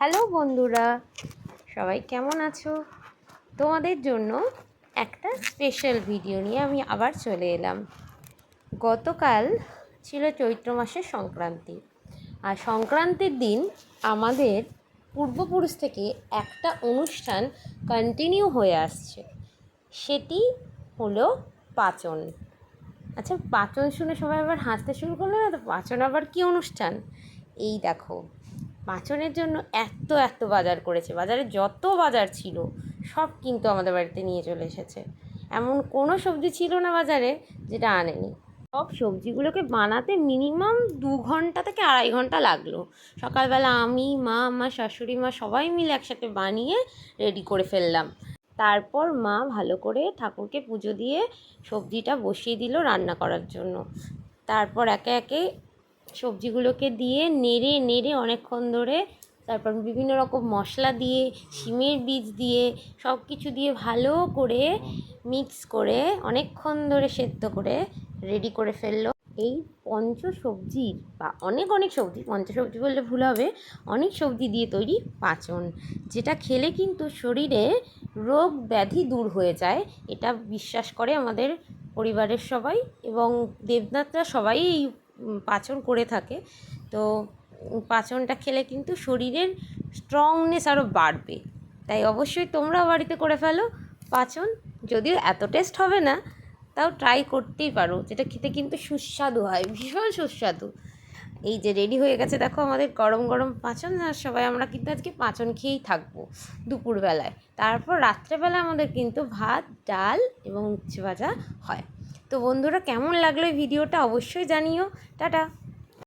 Hello বন্ধুরা, সবাই কেমন আছো? তোমাদের জন্য একটা স্পেশাল ভিডিও নিয়ে আমি আবার চলে এলাম। গতকাল ছিল চৈত্র মাসের সংক্রান্তি। আর সংক্রান্তির দিন আমাদের পূর্বপুরুষ থেকে একটা অনুষ্ঠান কন্টিনিউ হয়ে আসছে। সেটি হলো পাচন। আচ্ছা পাচন শুনে সবাই আবার হাসতে শুরু করল না তো? পাচন আবার কী অনুষ্ঠান? এই দেখো। পাচনের জন্য এত এত বাজার করেছে। বাজারে যত বাজার ছিল, সব কিন্তু আমাদের বাড়িতে নিয়ে চলে এসেছে। এমন কোনো সবজি ছিল না বাজারে যেটা আনেনি। সব সবজিগুলোকে বানাতে মিনিমাম দু ঘণ্টা থেকে আড়াই ঘণ্টা লাগল। সকালবেলা আমি, মা, আমার শাশুড়ি, মা সবাই মিলে একসাথে বানিয়ে রেডি করে ফেললাম। তারপর মা ভালো করে ঠাকুরকে পুজো দিয়ে সবজিটা বসিয়ে দিল রান্না করার জন্য। তারপর একে একে সবজিগুলোকে দিয়ে নেড়ে নেড়ে অনেকক্ষণ ধরে তারপর বিভিন্ন রকম মশলা দিয়ে, শিমের বীজ দিয়ে সব কিছু দিয়ে ভালো করে মিক্স করে অনেকক্ষণ ধরে সেদ্ধ করে রেডি করে ফেলল। এই পঞ্চ সবজির বা অনেক অনেক সবজি পঞ্চ সবজি বললে ভুল হবে, অনেক সবজি দিয়ে তৈরি পাচন, যেটা খেলে কিন্তু শরীরে রোগ ব্যাধি দূর হয়ে যায়, এটা বিশ্বাস করে আমাদের পরিবারের সবাই এবং দেবনাথরা সবাই এই পাচন করে থাকে। তো পাচনটা খেলে কিন্তু শরীরের স্ট্রংনেস আরও বাড়বে। তাই অবশ্যই তোমরাও বাড়িতে করে ফেলো পাচন। যদিও এত টেস্ট হবে না, তাও ট্রাই করতেই পারো। যেটা খেতে কিন্তু সুস্বাদু হয়, ভীষণ সুস্বাদু। এই যে রেডি হয়ে গেছে, দেখো আমাদের গরম গরম পাচন, আর সবাই আমরা কিন্তু আজকে পাচন খেয়েই থাকব দুপুরবেলায়। তারপর রাত্রেবেলা আমাদের কিন্তু ভাত, ডাল এবং উচ্ছে ভাজা হয়। তো বন্ধুরা কেমন লাগল এই ভিডিওটা অবশ্যই জানিও। টাটা।